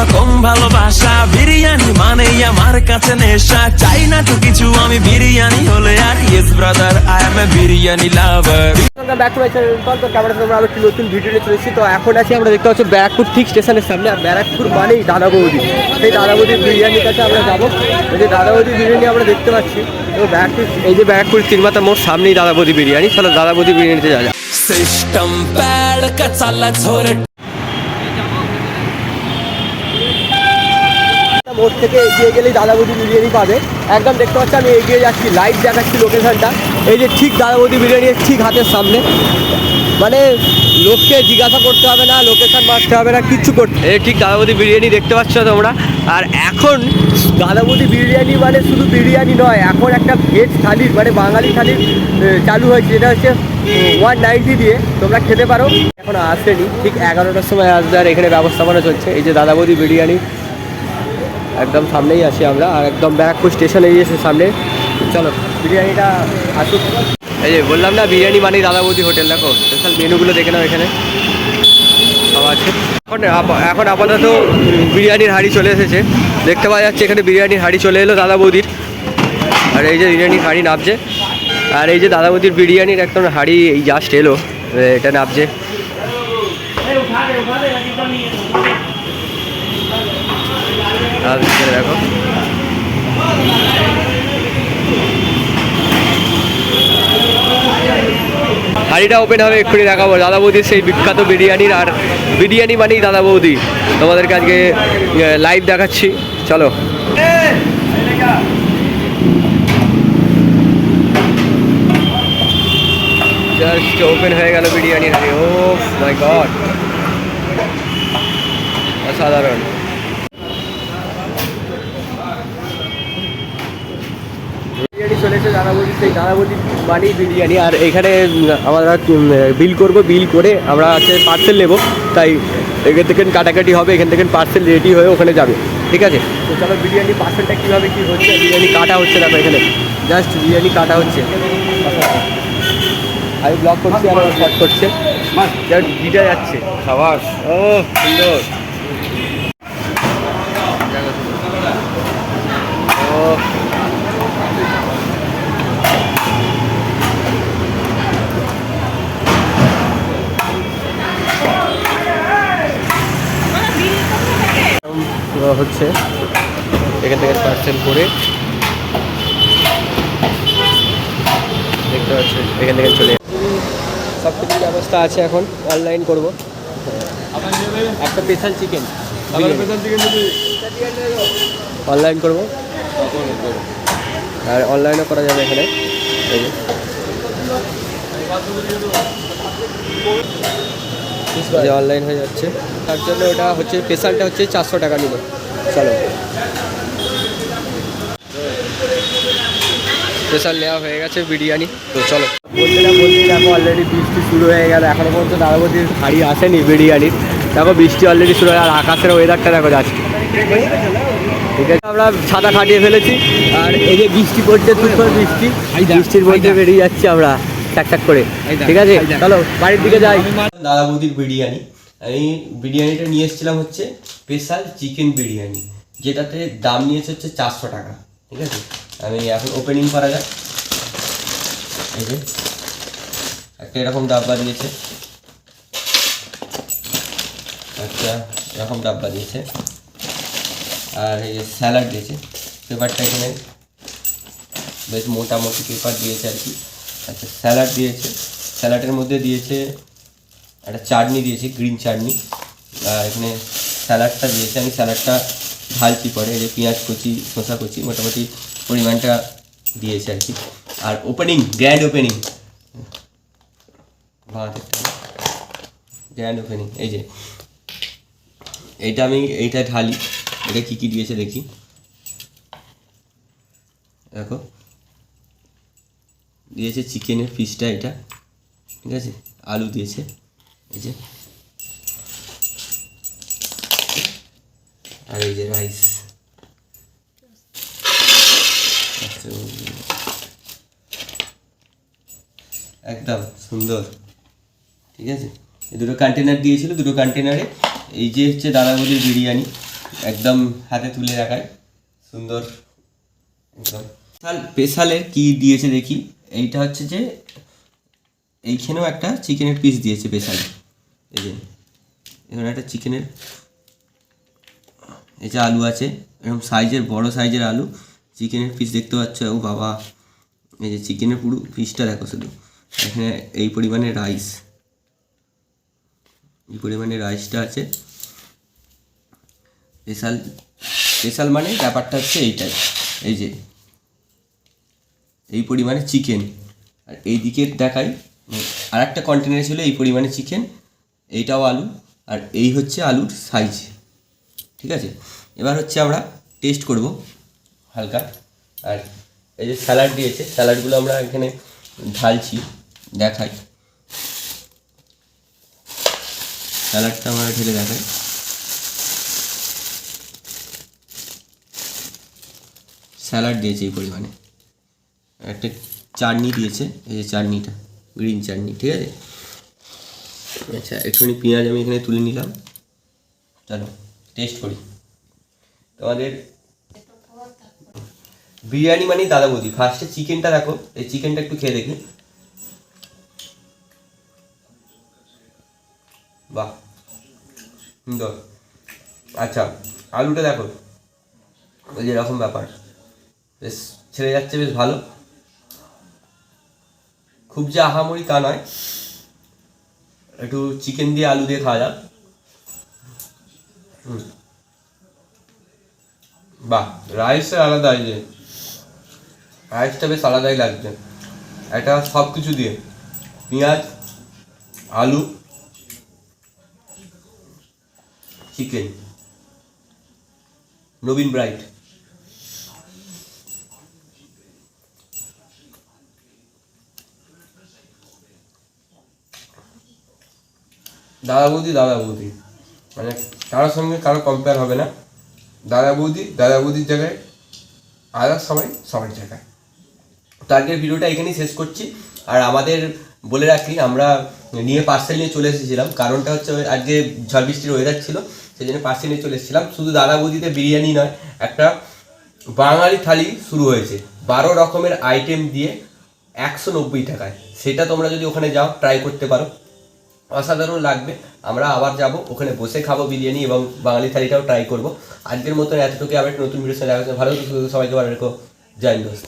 রকম ভালোবাসা বিরিয়ানি মানে আমার কাছে নেশা। চাই না তো কিছু আমি বিরিয়ানি হলে আর yes brother I am a biryani lover back to my নতুন ভিডিও চলেছি তো এখন আছি আমরা দেখতে পাচ্ছি ব্যারাকপুর ঠিক স্টেশনের সামনে আর ব্যারাকপুর মানেই দাদা বৌদি। সেই দাদা বৌদির বিরিয়ানির কাছে আমরা যাব। এই যে দাদা বৌদির বিরিয়ানি আমরা দেখতে পাচ্ছি। তো ব্যারাকপুর এই যে ব্যারাকপুর তিনমাতা মোড় সামনেই দাদা বৌদি বিরিয়ানি। তাহলে দাদা বৌদি বিরিয়ানিতে যা যা সিস্টেম মোড় থেকে এগিয়ে গেলেই দাদা বৌদি বিরিয়ানি পাবে। একদম দেখতে পাচ্ছি আমি এগিয়ে যাচ্ছি লাইট দেখাচ্ছি লোকেশানটা এই যে ঠিক দাদা বৌদি বিরিয়ানির ঠিক হাতের সামনে। মানে লোককে জিজ্ঞাসা করতে হবে না লোকেশান মারতে হবে না কিচ্ছু করতে এই ঠিক দাদাবদি বিরিয়ানি দেখতে পাচ্ছ তোমরা? আর এখন দাদাবদি বিরিয়ানি মানে শুধু বিরিয়ানি নয় এখন একটা ভেজ থালির মানে বাঙালি থালির চালু হয়েছে। যেটা হচ্ছে ওয়ান নাইনটি দিয়ে তোমরা খেতে পারো। এখন আসেনি ঠিক এগারোটার সময় আসবে আর এখানে ব্যবস্থাপনা চলছে। এই যে দাদাবদি বিরিয়ানি একদম সামনেই আছি আমরা, আর একদম ব্যারাকপুর স্টেশনে এসে সামনে। চলো, বিরিয়ানিটা আসুক। এই যে, বললাম না, বিরিয়ানি মানে দাদা বৌদি হোটেল, দেখো। স্পেশাল মেনুগুলো দেখে নাও এখানে। আছে। এখন এখন আপাতত বিরিয়ানির হাঁড়ি চলে এসেছে। দেখতে পাওয়া যাচ্ছে, এখানে বিরিয়ানির হাঁড়ি চলে এলো দাদা বৌদির আর এই যে বিরিয়ানির হাঁড়ি নামছে আর এই যে দাদা বৌদির বিরিয়ানির একদম হাঁড়ি এই জাস্ট এলো। এটা নামছে ভিতরে দেখো। হাঁড়িটা ওপেন হবে, এক্ষুনি দেখাবো। দাদা বৌদির সেই বিখ্যাত বিরিয়ানির, আর বিরিয়ানি মানেই দাদা বৌদি তোমাদেরকে আজকে লাইভ দেখাচ্ছি। চলো। জাস্ট ওপেন হয়ে গেল বিরিয়ানির হাঁড়ি। ও মাই গড অসাধারণ বিরিয়ানি চলেছে দাদাবদি সেই দাদাবদি বানি বিরিয়ানি। আর এখানে আমরা বিল করব বিল করে আমরা হচ্ছে পার্সেল নেব। তাই এখান থেকে কাটাকাটি হবে এখান থেকে পার্সেল রেডি হয়ে ওখানে যাবে। ঠিক আছে? তো চলো বিরিয়ানি পার্সেলটা কীভাবে কী হচ্ছে বিরিয়ানি কাটা হচ্ছে দেখো এখানে। জাস্ট বিরিয়ানি কাটা হচ্ছে। আমি ব্লগ করছি আমার শর্ট করছে। জাস্ট গিটা যাচ্ছে। খাবার ও সুন্দর ও এরকম হচ্ছে। এখান থেকে পার্সেল করে দেখতে পাচ্ছেন, এখান থেকে চলে সব কিছু ব্যবস্থা আছে এখন অনলাইন করব। একটা স্পেশাল চিকেন অনলাইন করব। আর অনলাইনও করা যাবে এখানে। এই যে। অনলাইন হয়ে যাচ্ছে। তার জন্য ওটা হচ্ছে স্পেশালটা হচ্ছে চারশো টাকা নিল। চলো। স্পেশাল নেওয়া হয়ে গেছে বিরিয়ানি। তো চলো। দেখো অলরেডি বৃষ্টি শুরু হয়ে গেল। এখনও পর্যন্ত দাদাবতির হাড়ি আসেনি বিরিয়ানির দেখো বৃষ্টি অলরেডি শুরু হয়ে আর আকাশের ওয়েদারটা দেখো যাচ্ছে। ঠিক আছে আমরা ছাতা খাটিয়ে ফেলেছি। আর এই যে বৃষ্টি পড়ছে বৃষ্টি। বৃষ্টির মধ্যে বেরিয়ে যাচ্ছি আমরা। করে। ঠিক আছে? চলো বাড়ির দিকে যাই। দাদা বৌদির বিরিয়ানি। আমি বিরিয়ানিটা নিয়ে এসেছিলাম হচ্ছে স্পেশাল চিকেন বিরিয়ানি যেটাতে দাম নিয়েছে হচ্ছে চারশো টাকা। ঠিক আছে? আমি এখন ওপেনিং করা যাক। এই যে একটা এরকম ডাব্বা দিয়েছে। একটা এরকম ডাব্বা দিয়েছে। আর এই যে স্যালাড দিয়েছে। পেপারটা এখানে বেশ মোটামুটি পেপার দিয়েছে আর কি। আচ্ছা স্যালাড দিয়েছে। স্যালাডের মধ্যে দিয়েছে একটা চাটনি দিয়েছে, গ্রিন চাটনি। আর এখানে স্যালাডটা দিয়েছে। আমি স্যালাডটা ঢালছি পরে যে পেঁয়াজ কুচি, শসা কুচি, মোটামুটি পরিমাণটা দিয়েছে আর কি। আর opening grand opening grand opening এই যে। এইটা আমি, এইটা ঢালি। এটা কী কী দিয়েছে দেখি। দেখো। দিয়েছে চিকেনের পিসটা এটা, ঠিক আছে? আলু দিয়েছে, এই যে। আর এই যে রাইস। একদম সুন্দর, ঠিক আছে? এই দুটো কন্টেনার দিয়েছিল, দুটো কন্টেনারে এই যে হচ্ছে দাদাবুদির বিরিয়ানি, একদম হাতে তুলে রাখায়। সুন্দর, একদম। স্পেশাল, স্পেশালে কি দিয়েছে দেখি? এইটা হচ্ছে যে এইখানেও একটা চিকেনের পিস দিয়েছে স্পেশালে এই যে, এখানে একটা চিকেনের, এই যে আলু আছে, এরকম সাইজের বড় সাইজের আলু, চিকেনের পিস দেখতে পাচ্ছ? ও বাবা, এই যে চিকেনের পুরো পিসটা দেখো শুধু। এখানে এই পরিমাণে রাইস এই পরিমাণে রাইসটা আছে। স্পেশাল স্পেশাল মানে ব্যাপারটা হচ্ছে এইটাই। এই যে এই পরিমাণে চিকেন আর এই দিকে দেখাই আর একটা কন্টেনার ছিল এই পরিমাণে চিকেন এইটাও আলু, আর এই হচ্ছে আলুর সাইজ ঠিক আছে? এবার হচ্ছে আমরা টেস্ট করব হালকা। আর এই যে স্যালাড দিয়েছে স্যালাডগুলো আমরা এখানে ঢালছি, দেখাই। স্যালাডটা আমরা ঢেলে দেখাই। স্যালাড দিয়েছে এই পরিমাণে। একটা চাটনি দিয়েছে, এই যে চাটনিটা, গ্রিন চাটনি, ঠিক আছে? আচ্ছা একটুখানি পেঁয়াজ আমি এখানে তুলে নিলাম। চলো টেস্ট করি। তোমাদের বিরিয়ানি মানে দাদা বৌদি ফার্স্টে চিকেনটা দেখো, এই চিকেনটা একটু খেয়ে দেখি। বাহ, সুন্দর। আচ্ছা আলুটা দেখো। ওই যে এরকম ব্যাপার। বেশ, ছেড়ে যাচ্ছে, বেশ ভালো। খুব যে আহামরি তা নয়। একটু চিকেন দিয়ে আলু দিয়ে খাওয়া যাক। বাহ রাইসের আলাদা যে। রাইসটা বেশ আলাদাই লাগছে। এটা সব কিছু দিয়ে। পেঁয়াজ, আলু চিকেন নবীন ব্রাইট। দাদা বৌদি দাদা বৌদি মানে কারোর সঙ্গে কারও কম্পেয়ার হবে না। দাদা বৌদি দাদা বৌদির জায়গায় আদার সবাই, সবার জায়গায়। তো আজকের ভিডিওটা এখানেই শেষ করছি। আর আমাদের বলে রাখি, আমরা নিয়ে পার্সেল নিয়ে চলে এসেছিলাম। কারণটা হচ্ছে আজকে ঝড় বৃষ্টির ওয়েদার ছিল, সেই জন্য পার্সেল নিয়ে চলে এসেছিলাম। শুধু দাদা বৌদিতে বিরিয়ানি নয়, একটা বাঙালি থালি শুরু হয়েছে। বারো রকমের আইটেম দিয়ে একশো নব্বই টাকায়। সেটা তোমরা যদি ওখানে যাও ট্রাই করতে পারো। অসাধারণ লাগবে। আমরা আবার যাব, ওখানে বসে খাব বিরিয়ানি এবং বাঙালি থালিটাও ট্রাই করব। আজকের মতো এতটুকু আবার নতুন ভিডিও দেখা ভালো সবাইকে ভালো রেখো। জয় দোস্ত